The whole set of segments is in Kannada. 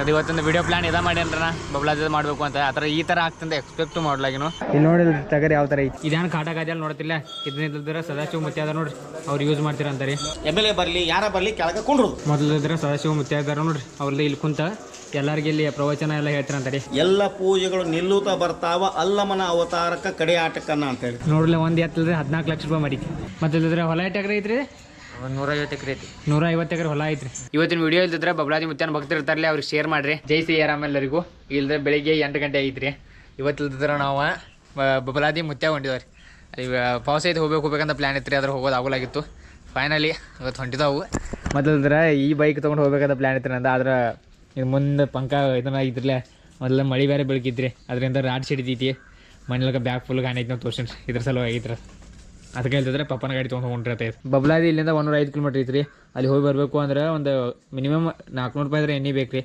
ಅದು ಇವತ್ತೊಂದು ವಿಡಿಯೋ ಪ್ಲಾನ್ ಇದ ಮಾಡಿ ಅಂದ್ರೆ ಜೊತೆ ಮಾಡಬೇಕು ಅಂತ. ಆತರ ಥರ ಈ ಥರ ಆಗ್ತಂತ. ಎಕ್ಸ್ಪೆಕ್ಟ್ ಮಾಡ್ಲಾಗಿನು. ಇಲ್ಲಿ ನೋಡಿಲ್ಲ ತಗರಿ ಯಾವ ಥರ ಐತಿ? ಇದೇನು ಕಾಟ ಕಾಜಲ್ ನೋಡ್ತಿಲ್ಲ? ಇದನ್ನಿದ್ರೆ ಸದಾಶಿವ ಮುತ್ಯ ಅದ ನೋಡ್ರಿ. ಅವ್ರು ಯೂಸ್ ಮಾಡ್ತಿರಂತಾರೆ ಎಂ ಎಲ್ ಎ ಬರಲಿ ಯಾರ ಬರಲಿ ಕೆಳಗೆ ಕುಂಡ್ರು. ಮೊದಲಿದ್ರೆ ಸದಾಶಿವ ಮುತ್ಯ ಇದಾರ ನೋಡ್ರಿ. ಅವ್ರದ್ದು ಇಲ್ಲಿ ಕುಂತ ಎಲ್ಲರಿಗೆ ಇಲ್ಲಿ ಪ್ರವಚನ ಎಲ್ಲ ಹೇಳ್ತೀರ ಅಂತಾರೆ ಎಲ್ಲ ಪೂಜೆಗಳು ನಿಲ್ಲುತ್ತಾ ಬರ್ತಾವ ಅಲ್ಲಮನ ಅವತಾರಕ್ಕ ಕಡೆ ಆಟಕ್ಕನ್ನ ಅಂತ ಹೇಳಿ. ನೋಡ್ಲಿ ಒಂದ್ ಎತ್ತಲ್ರಿ ಹದಿನಾಲ್ಕು ಲಕ್ಷ ರೂಪಾಯಿ ಮಾಡಿ ಮತ್ತೆ ಹೊಲ ಎಷ್ಟು ಐತ್ರಿ? ಒಂದು ನೂರ ಐವತ್ತು ಎಕರೆ ಐತಿ. ನೂರ ಐವತ್ತು ಎಕರೆ ಹೊಲ ಐತ್ರಿ. ಇವತ್ತಿನ ವಿಡಿಯೋ ಇಲ್ದಿದ್ರೆ ಬಬ್ಲಾದಿ ಮುತ್ಯಾನ ಭಕ್ತರು ಇರ್ತಾರಲ್ಲ ಅವ್ರಿಗೆ ಶೇರ್ ಮಾಡ್ರಿ. ಜೈ ಸಿ ಆರಾಮ್ ಎಲ್ಲರಿಗೂ. ಇಲ್ದ್ರೆ ಬೆಳಿಗ್ಗೆ ಎಂಟು ಗಂಟೆ ಐತ್ರಿ. ಇವತ್ತು ಇಲ್ದಿದ್ರೆ ನಾವು ಬಬಲಾದಿ ಮುತ್ಯ ಹೊಂಟಿದವ್ರಿ. ಈಗ ಪಾಸ್ ಐತೆ ಹೋಗ್ಬೇಕು ಹೋಗ್ಬೇಕಂತ ಪ್ಲ್ಯಾನ್ ಇತ್ತು ರೀ ಅದ್ರ ಹೋಗೋದು ಆಗೋಲಾಗಿತ್ತು. ಫೈನಲಿ ಇವತ್ತು ಹೊಂಟಿದಾವು. ಮೊದಲಿದ್ರೆ ಈ ಬೈಕ್ ತೊಗೊಂಡು ಹೋಗ್ಬೇಕಂತ ಪ್ಲ್ಯಾನ್ ಇತ್ತು ನಂದು ಆದ್ರೆ ಇದು ಮುಂದೆ ಪಂಕ ಇದನ್ನ ಇದ್ರಲ್ಲ ಮೊದಲ ಮಳೆ ಬೇರೆ ಬೆಳಕಿದ್ರಿ ಅದರಿಂದ ರಾಡ್ ಸಿಡಿತೈತಿ. ಮನೇಲಾಗ ಬ್ಯಾಗ್ ಫುಲ್ ಗಾನೈತಿ ನಾವು ತೋರ್ಸಿನ್ರಿ ಇದ್ರ ಸಲುವಾಗಿ ಐತ್ರ. ಅದಕ್ಕೆ ಹೇಳ್ತಿದ್ರೆ ಪಪ್ಪನ ಗಾಡಿ ತೊಗೊಂಡು ಹೊಂಟಿರತ್ತೆ. ಬಬ್ಲಾದಿ ಇಲ್ಲಿಂದ ಒಂದೂರ ಐದು ಕಿಲೋಮೀಟ್ರ್ ಐತ್ರಿ. ಅಲ್ಲಿ ಹೋಗಿ ಬರಬೇಕು ಅಂದ್ರೆ ಒಂದು ಮಿನಿಮಮ್ ನಾಲ್ಕುನೂರು ರೂಪಾಯಿ ಅಂದ್ರೆ ಎಣ್ಣೆ ಬೇಕು ರೀ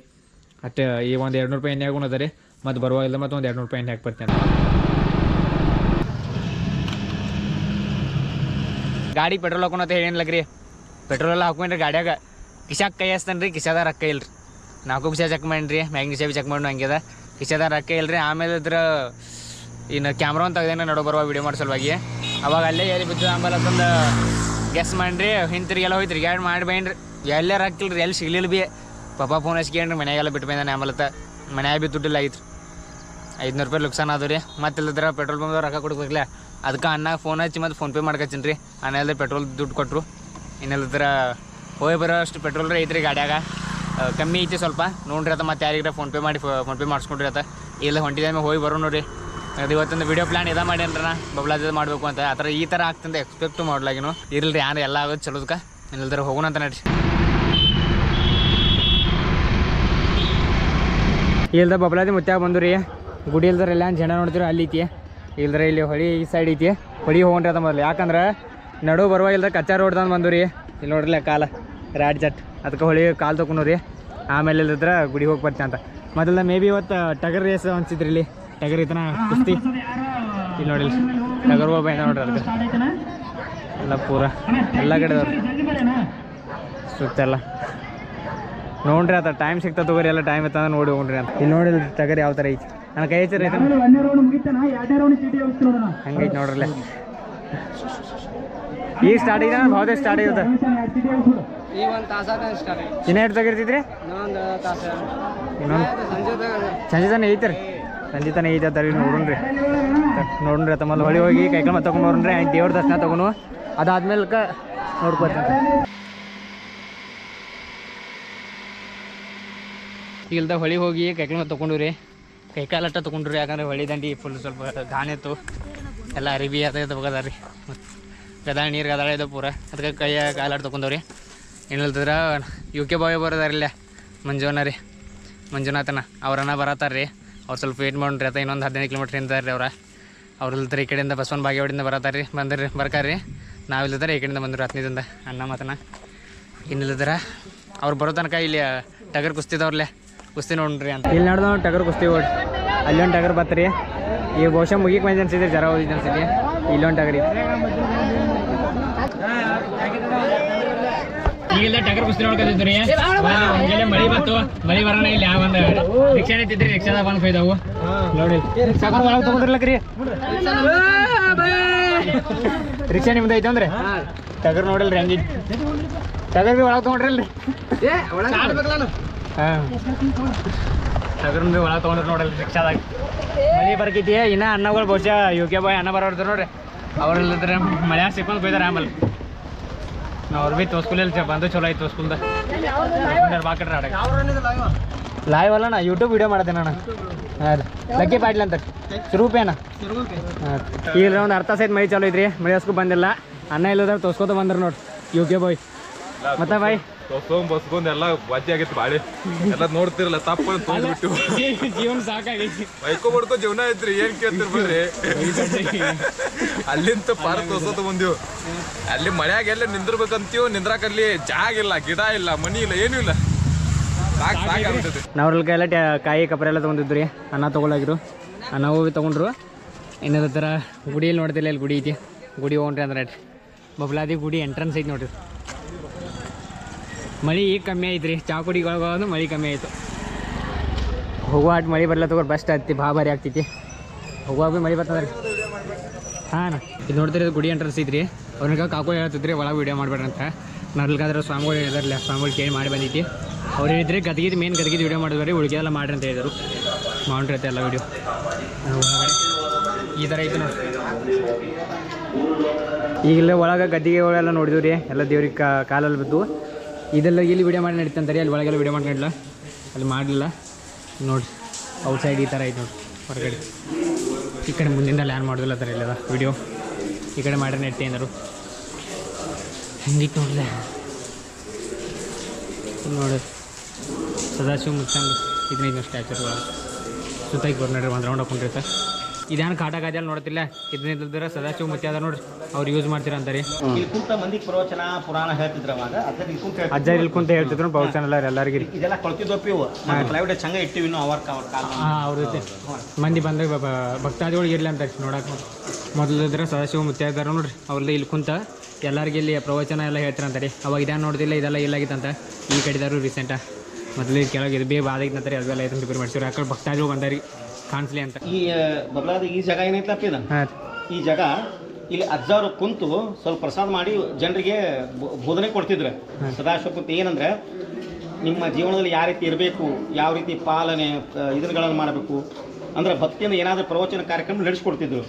ಅಷ್ಟೇ ಈ ಒಂದು ಎರಡು ನೂರು ರೂಪಾಯಿ ಎಣ್ಣೆ ಅದ ರೀ ಮತ್ತು ಬರುವಾಗಿಲ್ಲ ಮತ್ತು ಒಂದು ಎರಡು ನೂರು ರೂಪಾಯಿ ಎಣ್ಣೆ ಹಾಕ್ಬರ್ತೀನಿ ಗಾಡಿ ಪೆಟ್ರೋಲ್ ಹಾಕೊಂಡಂತ ಏನಿಲ್ಲ ರೀ ಪೆಟ್ರೋಲ್ ಎಲ್ಲ ಹಾಕೊಂಡ್ರಿ ಗಾಡಿಯಾಗ ಕಿಶಾಕ್ ಕೈ ಹಚ್ತಾನೆ ರೀ ಕಿಶಾದ ರೊಕ್ಕ ಇಲ್ರಿ. ನಾಲ್ಕು ಕಿಶಾ ಚೆಕ್ ಮಾಡ್ರಿ ರೀ ಬಿ ಚೆಕ್ ಮಾಡಿ ಹಂಗ್ಯದ ಕಿಶಾದ ರೊಕ್ಕ ಇಲ್ರಿ, ಆಮೇಲೆ ಇದ್ರ ಇನ್ನು ಕ್ಯಾಮ್ರಾ ಅಂತ ತೆಗ್ದೇನೆ ನಡೋ, ಬರುವ ವೀಡಿಯೋ ಮಾಡೋ ಸಲುವಾಗಿ. ಅವಾಗ ಅಲ್ಲೇ ಎಲ್ಲಿ ಬಿದ್ದು ಆಮೇಲೆ ತಂದು ಗೆಸ್ ಮಾಡ್ರಿ, ಹಿಂತಿರಿಗೆಲ್ಲ ಹೋಯ್ತು ಮಾಡಿ ಬೈನ್ರಿ ಎಲ್ಲೇ ರೊಕ್ಕಿಲ್ರಿ ಎಲ್ಲಿ ಸಿಗ್ಲಿಲ್ಲ ಬಿ. ಪಾಪ ಫೋನ್ ಹಚ್ಕೊಂಡ್ರಿ ಮನೆಗೆಲ್ಲ ಬಿಟ್ಟು ಬಂದಾನೆ ಆಂಬಲತ್ತ ಮನ್ಯಾಗ ಬಿ ದುಡ್ಡಿಲ್ಲ ಐತ್ರಿ. ಐದುನೂರು ರೂಪಾಯಿ ನುಕ್ಸಾನ ಆದವು ರೀ ಮತ್ತೆ ಇಲ್ಲದ್ರ ಪೆಟ್ರೋಲ್ ಪಂಪ್ ರೊಕ್ಕ ಕೊಡ್ಬೇಕಲ್ಲ ಅದಕ್ಕೆ ಅನ್ನ ಫೋನ್ ಹಚ್ಚಿ ಮತ್ತು ಫೋನ್ಪೇ ಮಾಡ್ಕೊತೀನಿ ರೀ ಅಣ್ಣ ಪೆಟ್ರೋಲ್ ದುಡ್ಡು ಕೊಟ್ಟರು ಇನ್ನಿಲ್ಲದ್ರ ಹೋಗಿ ಬರೋ ಅಷ್ಟು ಪೆಟ್ರೋಲ್ ರೀ ಐತ್ರಿ ಗಾಡ್ಯಾಗ. ಕಮ್ಮಿ ಐತಿ ಸ್ವಲ್ಪ. ನೋಡ್ರಿ ಅತ್ತ ಮತ್ತೆ ಯಾರಿಗಾರ ಫೋನ್ಪೇ ಮಾಡಿ ಫೋನ್ಪೇ ಮಾಡಿಸ್ಕೊಂಡ್ರಿ ಅತ್ತ ಇಲ್ಲ ಹೊಂಟಿದ ಹೋಗಿ ಬರೋ ನೋಡ್ರಿ ಅದು ಇವತ್ತೊಂದು ವಿಡಿಯೋ ಪ್ಲಾನ್ ಇದ ಮಾಡಿ ಅಂದ್ರೆ ಬಬ್ಲಾದ ಮಾಡಬೇಕು ಅಂತ. ಆ ಥರ ಈ ಥರ ಆಗ್ತಂತ ಎಕ್ಸ್ಪೆಕ್ಟ್ ಮಾಡ್ಲಾಗಿನೂ ಇರಲ್ರಿ ಯಾರು ಎಲ್ಲ ಆಗೋದು ಚಲೋದಕ್ಕೆ ಇಲ್ಲದ್ರೆ ಹೋಗೋಣ ಅಂತ ನಡ್ರಿ ಇಲ್ದ ಬಬ್ಲಾದಿ ಮುತ್ಯಾಗ ಬಂದ್ರಿ. ಗುಡಿ ಇಲ್ದ್ರೆ ಎಲ್ಲ ಜನ ನೋಡಿದ್ರು ಅಲ್ಲಿ ಐತಿ. ಇಲ್ದ್ರೆ ಇಲ್ಲಿ ಹೊಳಿ ಈ ಸೈಡ್ ಐತಿ. ಹೊಳಿ ಹೋಗ್ರಿ ಅದ ಮೊದಲು. ಯಾಕಂದ್ರೆ ನಡು ಬರುವ ಇಲ್ದ ಕಚ್ಚಾ ರೋಡ್ದಂದು ಬಂದು ರೀ ಇಲ್ಲಿ ನೋಡ್ರಲ್ಲ ಕಾಲ. ರಾಡ್ ಜಟ್. ಅದಕ್ಕೆ ಹೊಳಿ ಕಾಲು ತೊಗೊಂಡು ರೀ ಆಮೇಲೆ ಇಲ್ಲದ್ರ ಗುಡಿ ಹೋಗಿ ಬರ್ತೀನಿ ಅಂತ. ಮೊದಲ ಮೇ ಬಿ ಇವತ್ತು ಟಗರ್ ರೇಸ್ ಅನ್ಸಿದ್ರಿ ಇಲ್ಲಿ. ಟಗರ್ ಐತನ ಕುಸ್ತಿ. ಇಲ್ಲಿ ನೋಡಿ ಟಗರ್ ಬಾಬಾ ಏನ ನೋಡ್ರಿ ಅದಕ್ಕೆ. ಎಲ್ಲ ಪೂರ ಎಲ್ಲ ಕಡೆ ಸುತ್ತೆಲ್ಲ ನೋಡ್ರಿ ಆತ ಟೈಮ್ ಸಿಗ್ತಾ ತಗೋರಿ ಎಲ್ಲ ಟೈಮ್ ಇತ್ತ ನೋಡಿ ಹೋಗ್ರಿ ಅಂತ. ಇಲ್ಲಿ ನೋಡಿ ಟಗರ್ ಯಾವ ಥರ ಐತಿ. ನನ್ನ ಕೈ ಹಚ್ಚಿರ ಹಂಗೈತಿ ನೋಡ್ರಲ್ಲ. ಈಗ ಸ್ಟಾರ್ಟ್ ಇದೆ ಹೌದೇ ಸ್ಟಾರ್ಟ್ ಇನ್ನ ತಗಿರ್ತಿದ್ರಿ ತೆಗಿರ್ತಿದ್ರಿ? ಇನ್ನೊಂದು ಸಂಜೆ ತನ ಐತ್ರಿ ಸಂಜೆ ತನ ಐತೆ ತರಿ ನೋಡ್ರಿ ನೋಡ್ರಿ ತಮ್ಮಲ್ಲಿ ಮಲ್ಲಿ ಹೊಳಿ ಹೋಗಿ ಕೈಕಾಲು ಮತ್ತೆ ತಗೊಂಡು ನೋಡ್ರಿ ದೇವ್ರ ದರ್ಶನ ತಗೊಂಡು ಅದಾದ್ಮೇಲೆ ನೋಡ್ಕೊತೀನಿ ಇಲ್ದ ಹೊಳಿ ಹೋಗಿ ಕೈಕಾಲು ಮತ್ತೆ ತಗೊಂಡು ರೀ ಕೈಕಾಲು ಅಟ್ಟ ರೀ ಯಾಕಂದ್ರೆ ಹೊಳಿ ದಂಡಿ ಫುಲ್ ಸ್ವಲ್ಪ ಗಾಣಿತ್ತು ಎಲ್ಲ ಅರಿಬಿ ಅದ ತಗೋದ ರೀ. ಗದಾಳ ನೀರು, ಗದಾಳ ಇದೆ ಪೂರ. ಅದಕ್ಕೆ ಕೈಯ ಕಾಲಾಟ ತಗೊಂಡವ್ರಿ. ಏನಿಲ್ತದ್ರ ಯು ಕೆ ಬಾಯ್ ಬರೋದಾರಿಲ್ಲ. ಮಂಜುನ ರೀ. ಮಂಜುನಾಥನ, ಅವ್ರನ್ನ ಬರತ್ತಾರ ರೀ ಅವ್ರು ಸ್ವಲ್ಪ ವೇಟ್ ಮಾಡ್ರಿ ಅಥವಾ ಇನ್ನೊಂದು ಹದಿನೈದು ಕಿಲೋಮೀಟ್ರ್ ಇಂದ ರೀ ಅವ್ರ. ಅವ್ರು ಇಲ್ತಾರೆ ಈ ಕಡೆಯಿಂದ ಬಸವನ ಬಾಗೇವಾಡಿಯಿಂದ ಬರತಾರೆ ರೀ ಬಂದ್ರಿ, ಬರ್ಕಾರ್ರಿ. ನಾವು ಇಲ್ಲದಾರೆ ಈ ಕಡೆಯಿಂದ ಬಂದರು ಹತ್ತನೇದಿಂದ ಅನ್ನ ಮಾತನ ಇನ್ನಿಲ್ಲದಾರ ಅವ್ರು ಬರೋ ತನಕ ಇಲ್ಲಿ ಟಗರ್ ಕುಸ್ತಿದವ್ರಲ್ಲೇ ಕುಸ್ತಿ ನೋಡ್ರಿ ಅಂತ. ಇಲ್ಲಿ ನಡೆದ ಟಗರ್ ಕುಸ್ತಿ ಓಡಿ. ಅಲ್ಲೊಂದು ಟಗರ್ ಬತ್ತರಿ ಈಗ ಬಹುಶಃ ಮುಗಿಕ್ ಮಂದಿ ಜರ ಹೋಗಿದ್ದು ಅನ್ಸಿದ್ರಿ ಇಲ್ಲೊಂದು ಟಗರ್ ಈಗಿಲ್ಲ ಟಗರ್ ಕುಸ್ತಿ ನೋಡ್ಕೊತಿದ್ರಿ ಮುಂಜಾನೆ ಮಳಿ ಬಂತು. ಮಳಿ ಬರೋಣ ಇಲ್ಲಿ ಯಾವ ಒಂದು ರಿಕ್ಷಾ ನಿಂತಿದ್ರಿ ರಿಕ್ಷಾದಾಗ ಬಂದು ಫೈದಾವು ನೋಡಿ. ತಗೊಂಡ್ರಲ್ಲಕ್ರಿ ರಿಕ್ಷಾ ನಿಮ್ದು ಐತೆ ಅಂದ್ರೆ? ಟಗರ್ ನೋಡಿಲ್ರಿ ಹಂಗಿ. ಟಗರ್ ಬಿ ಒಳಗೆ ತಗೊಂಡ್ರಲ್ರಿ. ಹಾಂ. ಟಗರ್ ಬಿ ಒಳಗೆ ತಗೊಂಡ್ರಿ ನೋಡಲ್ರಿ ರಿಕ್ಷಾದಾಗ. ಮಳಿ ಬರ್ಕೈತಿ ಇನ್ನ ಅನ್ನಗಳು ಬಹುಶಃ ಯು ಕೆ ಬಾಯ್ ಅನ್ನ ಬರೋರ್ದು ನೋಡ್ರಿ. ಅವ್ರಲ್ಲಿದ್ರೆ ಮಳೆ ಸಿಕ್ಕೊಂಡು ಕೊಯ್ದಾರ ಆಮೇಲೆ. ನಾವು ಅವ್ರು ಭೀ ತೋರ್ಸ್ಕೊಲಿಲ್ಲ ಬಂದು ಚಲೋ ಆಯ್ತು ತೋರ್ಸ್ಕೊಲ್ದ ಬಾಕಟ್ರಿ ಆಡಕ್ಕೆ. ಲೈವ್ ಅಲ್ಲ ನಾ ಯೂಟ್ಯೂಬ್ ವಿಡಿಯೋ ಮಾಡ್ತೇನೆ ನಾನು ಹಾಂ ಲಕ್ಕಿ ಪಾಟ್ಲಿ ಅಂತ. ಸ್ವರೂಪೇನ ಹಾಂ. ಈಗ ಒಂದು ಅರ್ಥ ಸೈತ್ ಮೈ ಚಲೋ ಐತ್ರಿ. ಮಳಿ ಹಸ್ಕೊ ಬಂದಿಲ್ಲ. ಅನ್ನ ಇಲ್ಲದ್ರೆ ತೋರ್ಸ್ಕೊತ ಬಂದ್ರ ನೋಡಿ ಯು ಕೆ ಬಾಯ್. ಮತ್ತೆ ಬಾಯ್. ಬಸ್ಕೊಂಡ್ ಬಸ್ಕೊಂಡ್ ಎಲ್ಲ ವಜ್ಜೆ ಆಗೈತೆ ಬಾಳೆ. ಎಲ್ಲ ನೋಡ್ತಿರಲ್ಲ ತಪ್ಪ ಬಿಟ್ಟು ಜೀವನ ಸಾಕಾಗೈತಿ ಬೈಕೋ ಬಡ್ಕೋ ಜೀವನ ಐತ್ರಿ ಏನ್ ಕೇಳ್ತಿರ್ ಬರ್ರಿ. ಅಲ್ಲಿಂದ ಪಾರ ತೋರ್ಸೋತ ಬಂದಿವ್ ಅಲ್ಲಿ ಮನ್ಯಾಗ ಎಲ್ಲ ನಿಂದಿರ್ಬೇಕಂತೀವ್ ನಿಂದ್ರಾಕ ಅಲ್ಲಿ ಜಾಗ ಇಲ್ಲ ಗಿಡ ಇಲ್ಲ ಮನಿ ಇಲ್ಲ ಏನೂ ಇಲ್ಲ. ನಾವ್ರಲ್ಲಿ ಎಲ್ಲ ಟ್ಯಾ- ಕಾಯಿ ಕಪ್ರ ಎಲ್ಲ ತೊಗೊಂಡಿದ್ರಿ ರೀ ಅನ್ನ ತೊಗೊಳಾಗಿರು ಅನ್ನ ಹೋಗಿ ತೊಗೊಂಡ್ರು. ಇನ್ನೊಂದ್ರ ಥರ ಗುಡಿಯಲ್ಲಿ ನೋಡ್ತಿಲ್ಲ ಇಲ್ಲಿ ಗುಡಿ ಐತಿ. ಗುಡಿ ಹೋಗ್ರಿ ಅಂದ್ರೆ ಬಬ್ಲಾದಿ ಗುಡಿ ಎಂಟ್ರೆನ್ಸ್ ಐತಿ ನೋಡ್ರಿ. ಮಳಿ ಈಗ ಕಮ್ಮಿ ಐತ್ರಿ. ಚಾ ಕುಡಿಗೊಳಗೆ ಮಳಿ ಕಮ್ಮಿ ಆಯಿತು. ಹೋಗುವ ಅಟ್ ಮಳೆ ಬರ್ಲ ತಗೋರಿ ಬೆಸ್ಟ್ ಆಗ್ತಿ ಭಾರಿ ಆಗ್ತೈತಿ. ಹೋಗುವಾಗ ಭೀ ಮಳೆ ಬರ್ತದ್ರಿ. ಹಾಂ ಇದು ನೋಡ್ತೀರಿ, ಇದು ಗುಡಿ ಎಂಟ್ರೆನ್ಸ್ ಐತ್ರಿ. ಅವ್ರಿಗೆ ಕಾಕು ಹೇಳ್ತಿದ್ರಿ, ಒಳಗೆ ವೀಡಿಯೋ ಮಾಡ್ಬೇಡ್ರಂತ ಅಂತ. ನರ್ಲ್ಗಾದ್ರೆ ಸ್ವಾಮಿಗಳು ಹೇಳಿದಾರಲ್ಲ, ಸ್ವಾಮಿಗಳು ಕೇಳಿ ಮಾಡಿ ಬಂದೈತಿ ಅವ್ರು ಹೇಳಿದ್ರೆ ಗದಗಿದ ಮೇನ್ ಗದಗಿದ ವೀಡಿಯೋ ಮಾಡಿದ್ರಿ ಉಳಿಗೆಲ್ಲ ಮಾಡ್ರಿ ಅಂತ ಹೇಳಿದರು. ಮಾಡ್ರಿ ಎಲ್ಲ ವೀಡಿಯೋ ಈ ಥರ ಐತೆ ನೋಡಿ ಈಗಲೇ ಒಳಗೆ ಗದ್ದಿಗೆ ಒಳಗೆಲ್ಲ ನೋಡಿದ್ವಿ ರೀ, ಎಲ್ಲ ದೇವ್ರಿಗೆ ಕಾಲಲ್ಲಿ ಬಿದ್ದು. ಇದೆಲ್ಲ ಇಲ್ಲಿ ವಿಡಿಯೋ ಮಾಡಿ ನಡೀತಂತಾರೆ ಅಲ್ಲಿ ಒಳಗೆಲ್ಲ ವಿಡಿಯೋ ಮಾಡಿ ನಡಲ್ಲ ಅಲ್ಲಿ ಮಾಡಲಿಲ್ಲ? ನೋಡಿ ಔಟ್ಸೈಡ್ ಈ ಥರ ಐತೆ ನೋಡಿ ಹೊರಗಡೆ. ಈ ಕಡೆ ಮುಂದಿಂದ ಲ್ಯಾನ್ ಮಾಡೋದಿಲ್ಲ ಥರ ಇಲ್ಲದ ವಿಡಿಯೋ ಈ ಕಡೆ ಮಾಡ್ರೆ ನೆಟ್ಟೆ ಏನಾರು ಹಿಂಗಿತ್ತು ನೋಡಲೆ. ನೋಡಿ. ಸದಾಶಿವ ಮುಚ್ಚಂದು ಇದನ್ನ ಸ್ಟ್ಯಾಚು ಒಳಗೆ ಸುತ್ತಾಗಿ ಬರ್ ನೋಡ್ರಿ ಒಂದು ರೌಂಡ್ ಹಾಕೊಂಡಿರ್ತ ಇದೇನು ಕಾಟಾಗಾದ್ಯಲ್ಲಿ ನೋಡ್ತಿಲ್ಲ ನೋಡ್ತಿಲ್ಲ ಇದನ್ನಿದ್ರೆ ಸದಾಶಿವ ಮುಚ್ಚಾದ ನೋಡ್ರಿ. ಅವ್ರು ಯೂಸ್ ಮಾಡ್ತೀರಾ ಅಂತಾರೆ ಇಲ್ಲಿ ಕುಂತ ಮಂದಿ ಪ್ರವಚನ ಪುರಾಣ ಹೇಳ್ತಿದ್ರ. ಅವಾಗ ಅದ್ರ ಇಲ್ಲಿ ಕುಂತ ಹೇಳ್ತಿದ್ರು. ಅಜ್ಜ ಇಲ್ಲಿ ಕುಂತ ಹೇಳ್ತಿದ್ರು ಪ್ರವಚನ ಎಲ್ಲ ಎಲ್ಲರಿಗೆ ಇದೆಲ್ಲ ಕೊಳ್ತಿದ್ವಪ್ಪಿ ಪ್ರೈವೇಟ್ ಚಂಗ ಇಟ್ಟಿವಿ ಇನ್ನು ಅವರ್ ಅವ್ರ ಕಾಲ ಹಾಂ ಅವ್ರ ಜೊತೆ. ಮಂದಿ ಬಂದಾಗ ಭಕ್ತಾದಿಗಳು ಇರಲಿ ಅಂತ ನೋಡಕ್ಕೆ ಮೊದಲಿದ್ರೆ ಸದಾಶಿವ ಮುತ್ತಾಯಿದ್ದಾರೆ ನೋಡ್ರಿ. ಅವ್ರದ್ದು ಇಲ್ಲಿ ಕುಂತ ಎಲ್ಲರಿಗೆ ಇಲ್ಲಿ ಪ್ರವಚನ ಎಲ್ಲ ಹೇಳ್ತಾರಂತಾರೆ ಅವಾಗ ಇದೇ ನೋಡಿದಿಲ್ಲ ಇದೆಲ್ಲ ಇಲ್ಲಾಗಿತ್ತಂತ ಈ ಕಡಿದಾರು ರೀಸೆಂಟ ಮೊದಲು ಕೆಳಗೆ ಇದು ಬೇ ಬಾದಾಗಿತ್ತಂತಾರೆ ಅದೆಲ್ಲ ಇದನ್ನು ರಿಪೇರ್ ಮಾಡ್ತೀವಿ ಯಾಕಡೆ ಕಡೆ ಭಕ್ತಾದಿಗಳು ಬಂದಾರಿ ಕಾಣಿಸ್ಲಿ ಅಂತ. ಈ ಬದಲಾದ ಈ ಜಾಗ ಏನೈತಪ್ಪ ಇದು? ಹಾಂ. ಈ ಜಾಗ ಇಲ್ಲಿ ಅಜ್ಜಾರು ಕುಂತು ಸ್ವಲ್ಪ ಪ್ರಸಾದ ಮಾಡಿ ಜನರಿಗೆ ಬೋಧನೆ ಕೊಡ್ತಿದ್ರು. ಸದಾಶಿವ ಕುಂತು ಏನಂದ್ರೆ ನಿಮ್ಮ ಜೀವನದಲ್ಲಿ ಯಾವ ರೀತಿ ಇರಬೇಕು ಯಾವ ರೀತಿ ಪಾಲನೆ ಇದನ್ನುಗಳನ್ನು ಮಾಡಬೇಕು ಅಂದ್ರೆ ಭಕ್ತಿಯಿಂದ ಏನಾದರೂ ಪ್ರವಚನ ಕಾರ್ಯಕ್ರಮ ನಡೆಸ್ಕೊಡ್ತಿದ್ರು.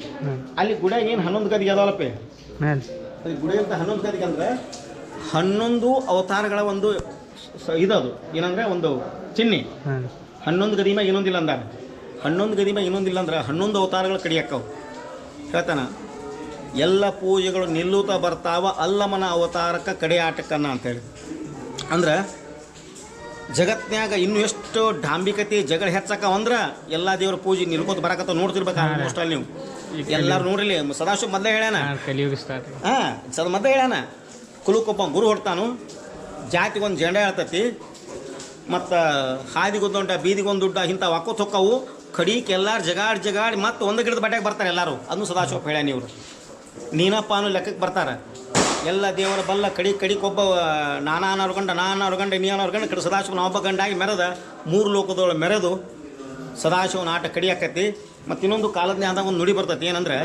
ಅಲ್ಲಿ ಗುಡ ಏನು ಹನ್ನೊಂದು ಗದಿಗೆ ಅದಾವಲ್ಲಪ್ಪ? ಅದು ಗುಡಿ ಅಂತ ಹನ್ನೊಂದು ಗದಿಗೆ ಅಂದ್ರೆ ಹನ್ನೊಂದು ಅವತಾರಗಳ ಒಂದು ಇದದು. ಏನಂದ್ರೆ ಒಂದು ಚಿಹ್ನೆ ಹನ್ನೊಂದು ಗದಿ ಮ್ಯಾಗ ಇನ್ನೊಂದಿಲ್ಲ ಅಂದಾರೆ. ಹನ್ನೊಂದು ಗದಿ ಮ್ಯಾಗ ಇನ್ನೊಂದಿಲ್ಲ ಅಂದ್ರೆ ಹನ್ನೊಂದು ಅವತಾರಗಳು ಕಡಿಯಕ್ಕವು. ಹೇಳ್ತಾನ? ಎಲ್ಲ ಪೂಜೆಗಳು ನಿಲ್ಲುತ್ತಾ ಬರ್ತಾವ ಅಲ್ಲಮನ ಅವತಾರಕ್ಕೆ ಕಡೆಯಾಟಕ್ಕನ್ನ ಅಂತೇಳಿ ಅಂದ್ರೆ ಜಗತ್ನ್ಯಾಗ ಇನ್ನೂ ಎಷ್ಟು ಡಾಂಬಿಕತೆ ಜಗಳ ಹೆಚ್ಚಕ ಅಂದ್ರೆ ಎಲ್ಲ ದೇವ್ರ ಪೂಜೆ ನಿಲ್ಕೋತ ಬರಕತ್ತ ನೋಡ್ತಿರ್ಬೇಕು ಆಲ್ಮೋಸ್ಟ್ ಅಲ್ಲಿ ನೀವು. ಎಲ್ಲರೂ ನೋಡ್ರಿ ಸದಾಶಿವ ಮೊದಲೇ ಹೇಳ್ಯಾನ. ಹಾಂ ಸದ ಮೊದಲೇ ಹೇಳ್ಯಾನ. ಕುಲುಕೊಪ್ಪ ಗುರು ಹೊಡ್ತಾನು ಜಾತಿಗೊಂದು ಜಂಡ ಹೇಳ್ತತಿ ಮತ್ತು ಹಾದಿಗೊಂದು ಬೀದಿಗೊಂದು ದುಡ್ಡ ಇಂಥ ಒಕ್ಕೋ ಹೊಕ್ಕವು ಕಡೀಕ್ ಎಲ್ಲಾರು ಜಗಾಡ್ ಜಗಾಡಿ ಮತ್ತು ಒಂದು ಗಿಡದ ಬಟ್ಟೆಗೆ ಬರ್ತಾರೆ ಎಲ್ಲರೂ. ಅದನ್ನು ಸದಾಶಿವ ಹೇಳ್ಯಾನ ಇವರು. ನೀನಪ್ಪ ಅನ್ನೋ ಲೆಕ್ಕಕ್ಕೆ ಬರ್ತಾರೆ. ಎಲ್ಲ ದೇವರ ಬಲ್ಲ ಕಡಿ ಕಡಿಕೊಬ್ಬ ನಾನಾ ಅನರ್ಗಂಡ ನಾನಾ ಅರ್ಗಂಡ ನೀ ಅನರ್ಗಂಡ ಕಡೆ ಸದಾಶಿವನ ಒಬ್ಬ ಗಂಡಾಗಿ ಮೆರೆದ ಮೂರು ಲೋಕದೊಳಗೆ ಮೆರೆದು ಸದಾಶಿವನ ಆಟ ಕಡಿಯಾಕತಿ ಮತ್ತು ಇನ್ನೊಂದು ಕಾಲದ ಒಂದು ನುಡಿ ಬರ್ತೈತಿ ಏನಂದ್ರೆ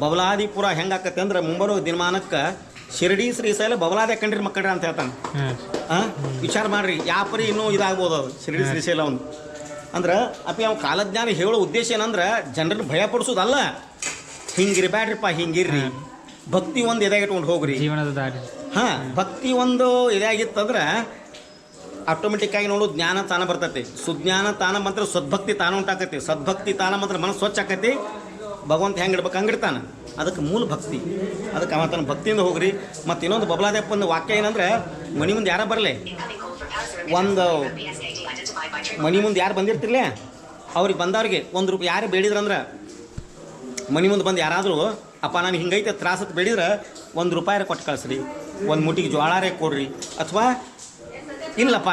ಬಬಲಾದಿಪುರ ಹೆಂಗಾಕತಿ ಅಂದ್ರೆ ಮುಂಬರೋ ದಿನಮಾನಕ್ಕೆ ಶಿರಡಿ ಶ್ರೀಶೈಲ ಬಬಲಾದಿ ಕಂಡ್ರಿ ಮಕ್ಕಳ್ರಿ ಅಂತ ಹೇಳ್ತಾನೆ. ಹಾಂ ಆ? ವಿಚಾರ ಮಾಡ್ರಿ ಯಾಪರಿ ಇನ್ನೂ ಇದಾಗ್ಬೋದು ಅದು ಶಿರಡಿ ಶ್ರೀಶೈಲ ಒಂದು ಅಂದ್ರೆ ಅಪ್ಪಿ ಅವ್ನು ಕಾಲಜ್ಞಾನ ಹೇಳೋ ಉದ್ದೇಶ ಏನಂದ್ರೆ ಜನರನ್ನು ಭಯ ಪಡಿಸೋದಲ್ಲ ಹಿಂಗಿರ್ಬ್ಯಾಡ್ರಿಪ್ಪ ಹಿಂಗಿರ್ರಿ. ಭಕ್ತಿ ಒಂದು ಇದಾಗಿಟ್ಕೊಂಡು ಹೋಗ್ರಿ. ಜೀವನದ ದಾರಿ. ಹಾಂ ಭಕ್ತಿ ಒಂದು ಇದಾಗಿತ್ತಂದ್ರೆ ಆಟೋಮೆಟಿಕ್ಕಾಗಿ ನೋಡು ಜ್ಞಾನ ತಾನ ಬರ್ತೈತಿ. ಸುಜ್ಞಾನ ತಾನ ಮಾತ್ರ ಸದ್ಭಕ್ತಿ ತಾನ ಉಂಟಾಕತಿ. ಸದ್ಭಕ್ತಿ ತಾನ ಮಾತ್ರ ಮನಸ್ಸು ಸ್ವಚ್ಛ ಆಕತಿ. ಭಗವಂತ ಹೆಂಗೆ ಇಡ್ಬೇಕು ಹಂಗಿಡ್ತಾನೆ ಅದಕ್ಕೆ ಮೂಲ ಭಕ್ತಿ. ಅದಕ್ಕೆ ಅವ ತನ್ನ ಭಕ್ತಿಯಿಂದ ಹೋಗ್ರಿ. ಮತ್ತು ಇನ್ನೊಂದು ಬಬಲಾದಪ್ಪನ ವಾಕ್ಯ ಏನಂದ್ರೆ ಮನಿ ಮುಂದೆ ಯಾರ ಬರಲಿ? ಒಂದು ಮನಿ ಮುಂದೆ ಯಾರು ಬಂದಿರ್ತಿರ್ಲೇ? ಅವ್ರಿಗೆ ಬಂದವ್ರಿಗೆ ಒಂದು ರೂಪಾಯಿ ಯಾರು ಬೇಡಿದ್ರಂದ್ರೆ ಮನೆ ಮುಂದೆ ಬಂದು ಯಾರಾದರೂ, ಅಪ್ಪ ನಾನು ಹಿಂಗೈತೆ ತ್ರಾಸತ್ ಬೆಳಿದ್ರೆ ಒಂದು ರೂಪಾಯಿ ಕೊಟ್ಟು ಕಳಿಸ್ರಿ. ಒಂದು ಮುಟ್ಟಿಗೆ ಜೋಳಾರೇ ಕೊಡ್ರಿ. ಅಥವಾ, ಇಲ್ಲಪ್ಪ,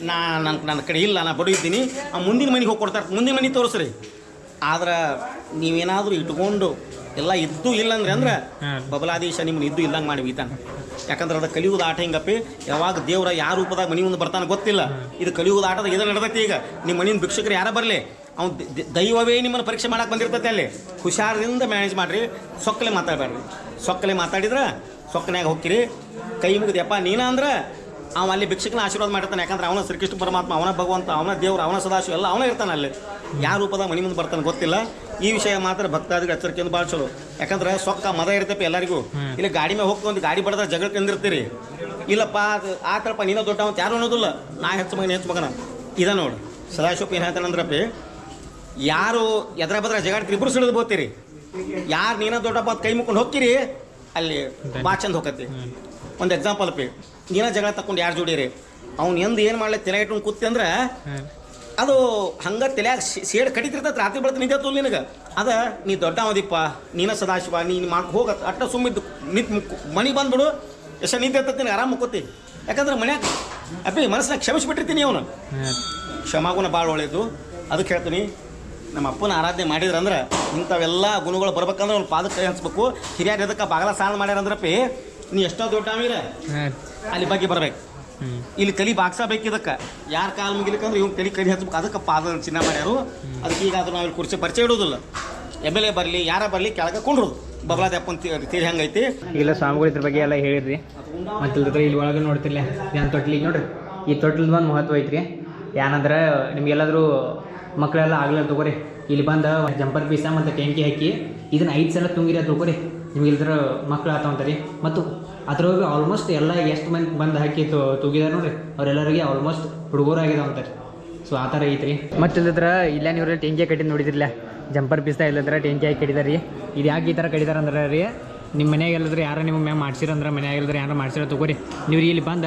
ನಾ ನನ್ನ ನನ್ನ ಕಡೆ ಇಲ್ಲ ನಾನು ಬಡಿದ್ದೀನಿ ಆ ಮುಂದಿನ ಮನೆಗೆ ಹೋಗಿ ಕೊಡ್ತಾರೆ. ಮುಂದಿನ ಮನೆ ತೋರಿಸ್ರಿ. ಆದ್ರೆ ನೀವೇನಾದರೂ ಇಟ್ಕೊಂಡು ಎಲ್ಲ ಇದ್ದು ಇಲ್ಲಂದ್ರೆ ಅಂದ್ರೆ ಬಬಲಾದೇಶ ಬಬಲಾದೀಶ ನಿಮ್ಮನ್ನ ಇದ್ದು ಇಲ್ಲಂಗೆ ಮಾಡಿ ಈತಾನ ಯಾಕಂದ್ರೆ ಅದು ಕಲಿಯುಗದ ಆಟ ಹಿಂಗಪ್ಪಿ? ಯಾವಾಗ ದೇವ್ರ ಯಾವ ರೂಪದಾಗ ಮನಿ ಮುಂದೆ ಬರ್ತಾನೆ ಗೊತ್ತಿಲ್ಲ. ಇದು ಕಲಿಯುಗದ ಆಟದಾಗ ಇದು ನಡೆದೈತಿ ಈಗ. ನಿಮ್ಮ ಮನೆಯಿಂದ ಭಿಕ್ಷಕರು ಯಾರ ಬರಲಿ? ಅವ್ನು ದೈವವೇ ನಿಮ್ಮನ್ನು ಪರೀಕ್ಷೆ ಮಾಡಕ್ಕೆ ಬಂದಿರ್ತೈತೆ ಅಲ್ಲಿ. ಹುಷಾರದಿಂದ ಮ್ಯಾನೇಜ್ ಮಾಡಿರಿ. ಸೊಕ್ಕಲೆ ಮಾತಾಡಬೇಡ್ರಿ. ಸೊಕ್ಕಲೆ ಮಾತಾಡಿದ್ರೆ ಸೊಕ್ಕನ್ಯಾಗ ಹೋಗ್ತೀರಿ. ಕೈ ಮುಗಿದೆಯಪ್ಪ ನೀನ ಅಂದ್ರೆ? ಅವ ಅಲ್ಲಿ ಭಿಕ್ಷಕನ ಆಶೀರ್ವಾದ ಮಾಡಿರ್ತಾನೆ. ಯಾಕಂದ್ರೆ ಅವನ ಶ್ರೀಕೃಷ್ಣ ಪರಮಾತ್ಮ ಅವನ ಭಗವಂತ ಅವನ ದೇವರು ಅವನ ಸದಾಶಿವ ಎಲ್ಲ ಅವನೇ ಇರ್ತಾನೆ ಅಲ್ಲಿ. ಯಾವ ರೂಪದಾಗ ಮನಿ ಮುಂದೆ ಬರ್ತಾನೆ ಗೊತ್ತಿಲ್ಲ. ಈ ವಿಷಯ ಮಾತ್ರ ಭಕ್ತಾದಿಗೆ ಎಚ್ಚರಿಕೆಯಿಂದ ಭಾಳ ಚಲೋ. ಯಾಕಂದ್ರೆ ಸೊಕ್ಕ ಮದ ಇರ್ತೈತಿ ಎಲ್ಲರಿಗೂ. ಇಲ್ಲಿ ಗಾಡಿ ಮೇಲೆ ಒಂದು ಗಾಡಿ ಬಡದ ಜಗಳ ಕಂದಿರ್ತೀರಿ ಇಲ್ಲಪ್ಪ ಅದು ಆತಳಪ್ಪ ನೀನು ದೊಡ್ಡ ಅಂತ ಯಾರು ಅನ್ನೋದಿಲ್ಲ. ನಾ ಹೆಚ್ಚು ಮಗನ ಹೆಚ್ಚು ಮಗನ. ಇದ ನೋಡು ಸದಾಶಿವಪ್ಪ ಏನು ಹೇಳ್ತಾನಂದ್ರಪ್ಪಿ ಯಾರು ಎದ್ರ ಬದ್ರ ಜಗಾಡ್ತೀರಿ ಇಬ್ರು ಸಿಡಿದು ಬೋತೀರಿ ಯಾರು ನೀನ ದೊಡ್ಡಪ್ಪ ಕೈ ಮುಕ್ಕೊಂಡು ಹೋಗ್ತೀರಿ ಅಲ್ಲಿ ಬಾ ಚಂದ ಹೋಗತ್ತಿ. ಒಂದು ಎಕ್ಸಾಂಪಲ್ ಪಿ ನೀನ ಜಗಳ ತಕೊಂಡು ಯಾರು ಜೋಡಿರಿ? ಅವ್ನು ಎಂದು ಏನು ಮಾಡ್ಲಿ ತಲೆ ಇಟ್ಕೊಂಡು ಕೂತಿ ಅಂದ್ರೆ ಅದು ಹಂಗೆ ತಲೆಯಾಗ ಸೇಡ್ ಕಡಿತಿರ್ತೈತೆ ರಾತ್ರಿ ಬೆಳಗ್ಗೆ ನಿಂತ ನಿನಗೆ. ಅದ ನೀ ದೊಡ್ಡ ಅವದಿಪ್ಪ ನೀನ ಸದಾಶಿವ ನೀನು ಮಾಡಿ ಹೋಗ ಅಟ್ಟ ಸುಮ್ಮಿದ್ದು ನಿಂತು ಮುಕ್ಕು ಮನೆಗೆ ಬಂದ್ಬಿಡು ಎಷ್ಟು ನಿಂತಿರ್ತೈತಿ ನಿನಗೆ ಆರಾಮ ಮುಕ್ಕೋತಿ ಯಾಕಂದ್ರೆ ಮನ್ಯಾಗ ಅಪ್ಪಿ ಮನಸ್ಸಿನಾಗ ಕ್ಷಮಿಸ್ಬಿಟ್ಟಿರ್ತೀನಿ ಅವನು. ಕ್ಷಮಾಗುಣ ಭಾಳ ಒಳ್ಳೇದು. ಅದಕ್ಕೆ ಹೇಳ್ತೀನಿ ನಮ್ಮ ಅಪ್ಪನ ಆರಾಧನೆ ಮಾಡಿದ್ರಂದ್ರೆ ಇಂಥವೆಲ್ಲ ಗುಣಗಳು ಬರ್ಬೇಕಂದ್ರೆ ಅವ್ನು ಪಾದಕ್ಕೆ ಕೈ ಹಂಚ್ಬೇಕು. ಹಿರಿಯರು ಎದಕ್ಕೆ ಬಾಗಲ ಸಾಲ ಮಾಡ್ಯಾರಂದ್ರಪ್ಪಿ ನೀ ಎಷ್ಟೋ ದೊಡ್ಡ ಆಮೇಲೆ ಅಲ್ಲಿ ಬಗ್ಗೆ ಬರ್ಬೇಕು. ಇಲ್ಲಿ ಕಲಿ ಬಾಗ್ಸಬೇಕು ಇದಕ್ಕೆ ಯಾರ ಕಾಲು ಮುಗಿಲಿಕ್ಕಂದ್ರೆ ಇವ್ನು ಕಲಿ ಕಲಿ ಹಚ್ಬೇಕು ಅದಕ್ಕೆ ಪಾದ ಚಿನ್ನ ಮಾಡ್ಯಾರು. ಅದಕ್ಕೆ ಈಗ ಅದು ನಾವು ಕುರ್ಚಿ ಪರಿಚಯ ಇಡೋದಿಲ್ಲ ಎಂ ಎಲ್ ಎ ಬರಲಿ, ಯಾರ ಬರಲಿ ಕೆಳಗೆ ಕೊಂಡ್ರು ಬಬಲಾದಪ್ಪನ ತೀರಿ ಹಂಗೈತಿ? ಇಲ್ಲ, ಸ್ವಾಮಿಗಳು ಇದ್ರ ಬಗ್ಗೆ ಎಲ್ಲ ಹೇಳಿರಿ ಮತ್ತೆ ಇಲ್ಲಿ ಒಳಗೆ ನೋಡ್ತಿರ್ಲಿ. ಏನು ತೊಟ್ಲಿ ನೋಡ್ರಿ. ಈ ತೊಟ್ಲದ ಒಂದು ಮಹತ್ವ ಐತ್ರಿ. ಏನಂದ್ರೆ ನಿಮ್ಗೆಲ್ಲಾದರೂ ಮಕ್ಕಳೆಲ್ಲ ಆಗ್ಲ ತಗೋರಿ. ಇಲ್ಲಿ ಬಂದ ಜಂಪರ್ ಪೀಸ ಮತ್ತು ಟೆಂಕಿ ಹಾಕಿ, ಇದನ್ನ ಐದು ಸಲ ತುಂಗಿರಿ ಅದು ತಗೋರಿ. ನಿಮ್ಗೆ ಇಲ್ದ್ರ ಮಕ್ಳು ರೀ. ಮತ್ತು ಅದ್ರೊಳಗೆ ಆಲ್ಮೋಸ್ಟ್ ಎಲ್ಲ ಎಷ್ಟು ಮಂದಿ ಬಂದು ಹಾಕಿ ತೂಗಿದಾರೆ ನೋಡ್ರಿ. ಅವರೆಲ್ಲರಿಗೆ ಆಲ್ಮೋಸ್ಟ್ ಹುಡುಗರು ಆಗಿದೆ ಅಂತಾರೆ. ಸೊ ಆ ಥರ ಐತ್ರಿ. ಮತ್ತೆ ಇಲ್ಲದ್ರ ಇಲ್ಲ ನೀವು ಟೆಂಕಿ ಕಟ್ಟಿದ್ ನೋಡಿದ್ರಲ್ಲ. ಜಂಪರ್ ಪೀಸ್ತಾ ಇಲ್ಲದ್ರ ಟೆಂಕಿ ಹಾಕಿ ಕಡಿದಾರ ರೀ. ಇದು ಯಾಕೆ ಈ ಥರ ಕಡಿದಾರ ಅಂದ್ರೆ ರೀ ನಿಮ್ಮ ಮನೆಯಾಗೆಲ್ಲದ್ರೆ ಯಾರು ನಿಮ್ಮ ಮ್ಯಾಮ್ ಮಾಡ್ಸಿರಂದ್ರೆ ಮನ್ಯಾಗ ಎಲ್ಲದ್ರ ಯಾರು ಮಾಡ್ಸಿರೋ ತಗೋರಿ. ನೀವು ಇಲ್ಲಿ ಬಂದ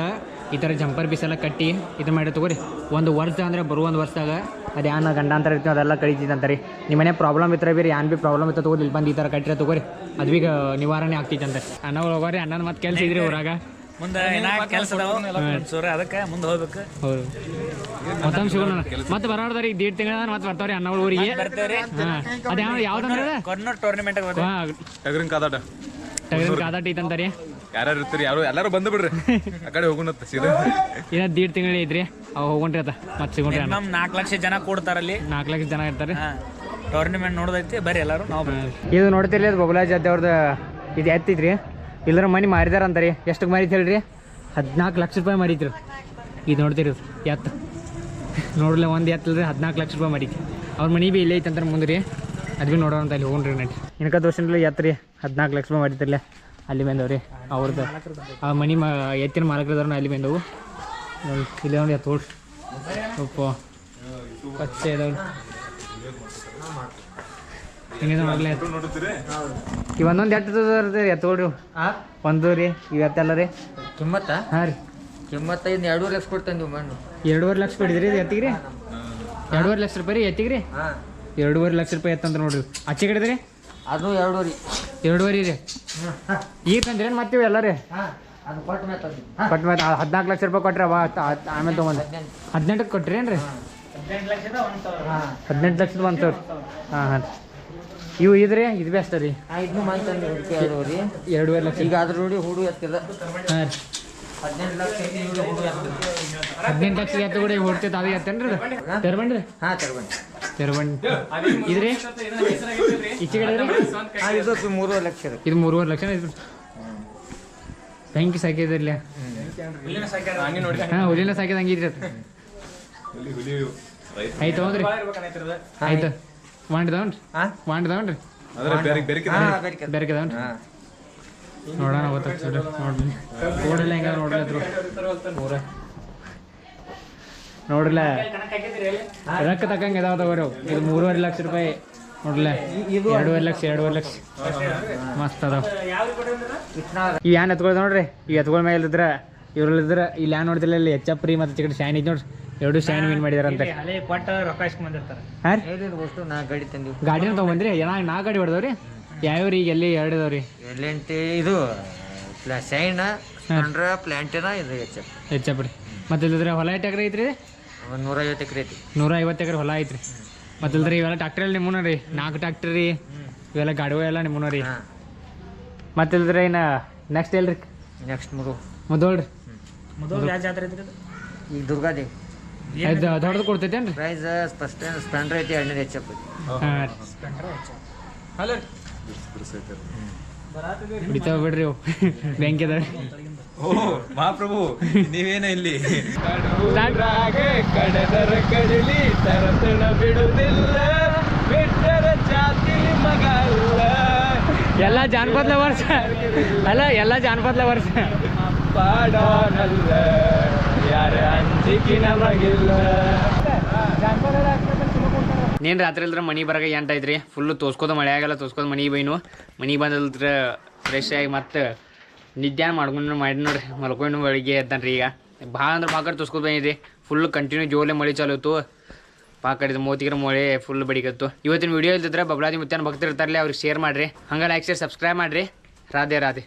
ಈ ಥರ ಜಂಪರ್ ಪೀಸ್ ಎಲ್ಲ ಕಟ್ಟಿ ಇದು ಮಾಡಿ ತಗೋರಿ. ಒಂದು ವರ್ಷ ಅಂದರೆ ಬರುವ ಒಂದು ವರ್ಷದಾಗ ಅದು ಯಾನ ಗಂಡಾಂತರ ಇರ್ತೀವಿ ಅದೆಲ್ಲ ಕಳಿತಿದ್ದಂತಾರೆ. ನಿಮ್ಮ ಮನೆ ಪ್ರಾಬ್ಲಮ್ ಇದ್ರೆ ಬೀರಿ ಯಾನ್ ಬಿ ಪ್ರಾಬ್ಲಮ್ ಇತ್ತು ತಗೋರಿ ಇಲ್ಲಿ ಬಂದು ಈ ಥರ ಕಟ್ಟಿರ ತಗೋರಿ. ಅದು ಈಗ ನಿವಾರಣೆ ಆಗ್ತೈತಂತೆ ಅಣ್ಣ ಹೋಗೋರಿ ಅಣ್ಣನ ಮತ್ತೆ ಕೆಲಸ ಇದ್ರಿ ಊರಾಗ? ಮುಂದೆ ಏನ ಕೆಲಸ ಅದಕ್ಕೆ ಮುಂದೆ ಹೋಗ್ಬೇಕು. ಹೌದು. ಮತ್ತೊಮ್ಮೆ ಸಿಗೋಣ ಮತ್ತೆ ಬರೋದಾರ ಈಗ ದೇಡ್ ತಿಂಗಳ ಮತ್ತೆ ಬರ್ತಾವ್ರಿ ಅಣ್ಣಗಳ ಊರಿಗೆ. ಅದು ಯಾವ ಯಾವ್ದಂದ್ರೆ ಟೂರ್ನಮೆಂಟ್ ಟಗರಿನ ಕಾದಾಟ. ಟಗರಿನ ಕಾದಾಟ ಐತಂತಾರಿ. ಯಾರ್ಯಾರು ಇರ್ತೀರಿ? ಯಾರು ಎಲ್ಲರೂ ಬಂದು ಬಿಡ್ರಿ. ಆ ಕಡೆ ಹೋಗುಣತ್ತ ಸೀದಾ. ಇನ್ನ ದೀಡ್ ತಿಂಗಳ ಇದ್ರಿ ಅವ್ ಹೋಗೊಂಡ್ರಿ ಅದ ಮತ್ತೆ ಸಿಗೋಣ್ರಿ ಅಣ್ಣ. ನಮ್ ನಾಲ್ಕು ಲಕ್ಷ ಜನ ಕೂಡ್ತಾರಲ್ಲಿ ನಾಲ್ಕು ಲಕ್ಷ ಜನ ಇರ್ತಾರೆ. ಟೂರ್ನಿಮೆಂಟ್ ನೋಡೋದೈತಿ ಬರ್ರಿ ಎಲ್ಲಾರು ನಾವು ಇದು ನೋಡ್ತಿರ್ಲಿ ಅದು ಬಬುಲಾಜ್ ಅದ್ದವ್ರದ ಅವ್ರದ್ದು ಇದು ಎತ್ತಿದ್ರಿ. ಇಲ್ಲರ ಮನಿ ಮಾರಿದಾರ ಅಂತಾರಿ. ಎಷ್ಟಕ್ಕೆ ಮಾರಿದ್ ಹೇಳ್ರಿ ಹದಿನಾಲ್ಕು ಲಕ್ಷ ರೂಪಾಯಿ ಮಾರಿದ್ರು. ಇದು ನೋಡ್ತಿರಿ ಎತ್ತ. ನೋಡ್ಲಿ ಒಂದು ಎತ್ತಲ್ರಿ ಹದಿನಾಲ್ಕು ಲಕ್ಷ ರೂಪಾಯಿ ಮಾಡಿ ಅವ್ರ ಮನೆ ಬಿ ಇಲ್ಲೇ ಐತಂತಾರೆ ಮುಂದೆ ರೀ ಅದು ಭೀ ನೋಡೋಣ ಅಂತ ಅಲ್ಲಿ ಹೋಗ್ರಿ ನಡಿ ಇನ್ಕ ದೋಷನ್ಲಿ ಎತ್ತರಿ ಹದಿನಾಲ್ಕು ಲಕ್ಷ ರೂಪಾಯಿ ಮಾಡಿತಿರ್ಲೆ ಅಲ್ಲಿ ಬಂದವ್ರಿ ಅವ್ರದ್ದು ಆ ಮನೆ ಮ ಎತ್ತಿನ ಮಾಲಕರದವ್ರನ್ನ ಅಲ್ಲಿ ಬಂದವು. ಇಲ್ಲಿ ನೋಡಿ ತೋಟ ಉಪ್ಪು ಪಚ್ಚೆ ಇದಾವೆ ಇವ್ ಒಂದೊಂದು ಎಟ್ಟು ಎತ್ತೋಡ್ರಿ ಒಂದು ರೀ ಇವತ್ತೆಲ್ಲ ರೀ. ಕಿಮ್ಮತ್ತ? ಹಾಂ ರೀ. ಕಿಮ್ಮತ್ತ? ಇನ್ನು ಎರಡೂವರೆ ಲಕ್ಷ ಕೊಡ್ತೇನೆ ನೀವು ಮಣ್ಣು. ಎರಡೂವರೆ ಲಕ್ಷ ಕೊಡಿದ್ರಿ ಎತ್ತಿಗ್ರಿ ಎತ್ತಿಗೆ ರೀ? ಎರಡೂವರೆ ಲಕ್ಷ ರೂಪಾಯಿ ರೀ ಎತ್ತಿಗೆ ರೀ? ಎರಡೂವರೆ ಲಕ್ಷ ರೂಪಾಯಿ ಎತ್ತಂತ ನೋಡ್ರಿ ಅಚ್ಚಿ ಕಡಿದ್ರಿ ರೀ ಅದು ಎರಡೂವರೆ. ಎರಡೂವರೆ ರೀ ಈಗ ತಂದ್ರೇನು ಮಾಡ್ತೀವಿ ಎಲ್ಲ ರೀ ಅದು ಕೊಟ್ಟು ಮೇಲೆ ಕೊಟ್ಟು ಹದಿನಾಲ್ಕು ಲಕ್ಷ ರೂಪಾಯಿ ಕೊಟ್ರಿ ಅವ ಆಮೇಲೆ ತೊಗೊಂಡು. ಹದಿನೆಂಟಕ್ಕೆ ಕೊಟ್ರಿ ಏನು ರೀ ಹದಿನೆಂಟು ಲಕ್ಷದ ಒಂದು ಸಾವಿರ. ಹಾಂ ಹಾಂ. ಇವು ಇದ್ರಿ ಇದು ಬೆಸ್ಟ್ ರೀ. ಇದನ್ನು ಮಾಡಿ ತಂದು ಎರಡೂವರೆ ಎರಡೂವರೆ ಲಕ್ಷ. ಈಗ ಅದ್ರ ನೋಡಿ ಹುಡು ಎತ್ತದ. ಹಾಂ ರೀ. ಹದಿನೆಂಟು ಲಕ್ಷ ಎತ್ತು ಕೂಡ ಹೊಡ್ತೈತೆ ಅದು ಎತ್ತೇನ್ರಿ ರೀ ತೆರಬಂಡ್ರಿ. ಹಾಂ ತರ್ಬಂಡಿ ಇದ್ರಿ? ಮೂರುವರೆ ಲಕ್ಷ ಇದು ಮೂರುವರೆ ಲಕ್ಷ ಇದು. ಬೆಂಕಿ ಸಾಕಿದ್ರಲ್ಲ ಹಾಂ ಹುಲಿನ ಸಾಕಿದ ಹಂಗಿದ್ರಿ ಆಯ್ತು ಹೌದ್ರಿ ಆಯ್ತು. ನೋಡೋಣ ಗೊತ್ತಾಗ್ತದೆ. ನೋಡ್ರಿ ನೋಡಿಲ್ಲ ಹೆಂಗ ಪೂರ ನೋಡ್ರಲ್ಲ ರೊಕ್ಕ ತಕ್ಕಂಗೆ ಇದಾವ ತಗೋರಿ. ಇದು ಮೂರುವರೆ ಲಕ್ಷ ರೂಪಾಯಿ. ನೋಡ್ರಲ್ಲ ಎರಡೂವರೆ ಲಕ್ಷ ಎರಡೂವರೆ ಲಕ್ಷ. ಮಸ್ತ್ ಅದಾವ. ಇವು ಏನ್ ಎತ್ಕೊಳ್ದ ನೋಡ್ರಿ. ಈ ಎತ್ಕೊಳ್ ಮೇಲೆ ಇದ್ರ ಇವ್ರಲ್ಲಿದ್ರ ಇಲ್ಲಿ ಏನ್ ನೋಡಿದ್ರೆ ಇಲ್ಲಿ ಎಚ್ ಎಫ್ ರೀ ಮತ್ತೆ ಚಿಕ್ಕ ಶೈನ್ ಐತಿ ನೋಡ್ರಿ. ಎರಡು ಶೈನ್ ವಿನ್ ಮಾಡಿದಾರಂತೆ ಗಾಡಿನ ತೊಗೊಂಬಂದ್ರಿ? ಏನೋ ನಾ ಗಾಡಿ ಹೊಡೆದವ್ರಿ? ಯಾವ್ಯಾವ ಈಗ ಎಲ್ಲಿ ಎರಡು ಎಲ್ಲಿಂಟಿ ಇದು ಶೈನ ಪ್ಲಾಂಟಿನ ಇದು ಹೆಚ್ಚು ಎಚ್ ಎಫ್ ರೀ. ಮತ್ತೆ ಇಲ್ಲದ್ರೆ ಹೊಲ ಎಕರೆ ಐತ್ರಿ? ಒಂದು ನೂರೈವತ್ತು ಎಕರೆ ಐತಿ. ನೂರ ಐವತ್ತು ಎಕರೆ ಹೊಲ ಐತ್ರಿ. ಮತ್ತೆ ಇಲ್ದ್ರಿ ಇವೆಲ್ಲ ಟ್ರಾಕ್ಟರ್ ಎಲ್ಲ ನಿಮ್ಮನ ರೀ. ನಾಲ್ಕು ಟ್ರಾಕ್ಟರ್ ರೀ. ಇವೆಲ್ಲ ಗಾಡಿಗಳು ಎಲ್ಲ ನಿಮ್ಮನ ರೀ. ಹಾಂ. ಮತ್ತೆ ಇಲ್ದ್ರೆ ಇನ್ನ ನೆಕ್ಸ್ಟ್ ಎಲ್ರಿ? ನೆಕ್ಸ್ಟ್ ಮೂರು ಮುದೋಳ್ರಿ. ಮೊದಲು ಯಾವ ಜಾತ್ರೆ ಐತ್ರಿ ಅದು? ಈಗ ದುರ್ಗಾದೇವಿ ಅದು ದೊಡ್ಡದು ಕೊಡ್ತೈತೇನ್ರಿ? ಪ್ರೈಸ್ ಫಸ್ಟ್ ಸ್ಪೆಂಡರ್ ಐತಿ ಎರಡನೇದು ಹೆಚ್ಚಪ್ಪ ಹಾಂ ರೀ. ಬಿಡ್ತಾವ ಬಿಡ್ರಿ ಅವು ಬ್ಯಾಂಕ್ ಅದಾವ ಓ ಮಹಾಪ್ರಭು ನೀವೇನ ಇಲ್ಲಿ? ಕಡದರ ಕಡಲಿ ತರತಳ ಬಿಡುವುದಿಲ್ಲ. ಬಿಟ್ಟರ ಜಾತಿ ಮಗಲ್ಲ ಎಲ್ಲ ಜಾನಪದ ಲವರ್ಸ್. ಅಲ್ಲ ಎಲ್ಲ ಜಾನಪದ ಲವರ್ಸ್. ಪಾಡೋನಲ್ಲ ಯಾರ ಅಂಜಿಕಿ ಮಗಿಲ್ಲ ನೀನು ರಾತ್ರಿ ಇಲ್ದ್ರ ಮನಿ ಬರಗ ಎಂಟ ಐತ್ರಿ ಫುಲ್ಲು ತೋಸ್ಕೋದ ಮಳೆ ಆಗಲ್ಲ ತೋಸ್ಕೋದ ಮನಿ ಬೈನು. ಮನಿ ಬಂದಿಲ್ದ್ರ ಫ್ರೆಶ್ ಆಗಿ ಮತ್ತೆ ನಿದ್ಯಾನ ಮಾಡ್ಕೊಂಡು ಮಾಡಿ ನೋಡ್ರಿ, ಮಲ್ಕೊಂಡು ಬೆಳಿಗ್ಗೆ ಎದ್ದಾನ್ರಿ ಈಗ. ಭಾಳ ಅಂದ್ರೆ ಪಾಕಡೆ ಕಡೆ ಬಂದಿದ್ರಿ ಫುಲ್ ಕಂಟಿನ್ಯೂ ಜೋಲೆ ಮಳೆ ಚಾಲು ಇತ್ತು. ಕಡಿದ ಮೋತಿಗಿರ ಮಳೆ ಫುಲ್ ಬಡಿಕತ್ತು ಇವತ್ತಿನ ವೀಡಿಯೋ ಇಲ್ದಿದ್ರೆ ಬಬ್ಲಾದಿ ಮುತ್ತಾನ ಭಕ್ತರು ಇರ್ತಾರಲ್ಲ ಅವ್ರಿಗೆ ಶೇರ್ ಮಾಡಿರಿ. ಹಂಗೆ ಲೈಕ್ ಶೇರ್ ಸಬ್ಸ್ಕ್ರೈಬ್ ಮಾಡಿರಿ. ರಾಧೆ ರಾಧೆ.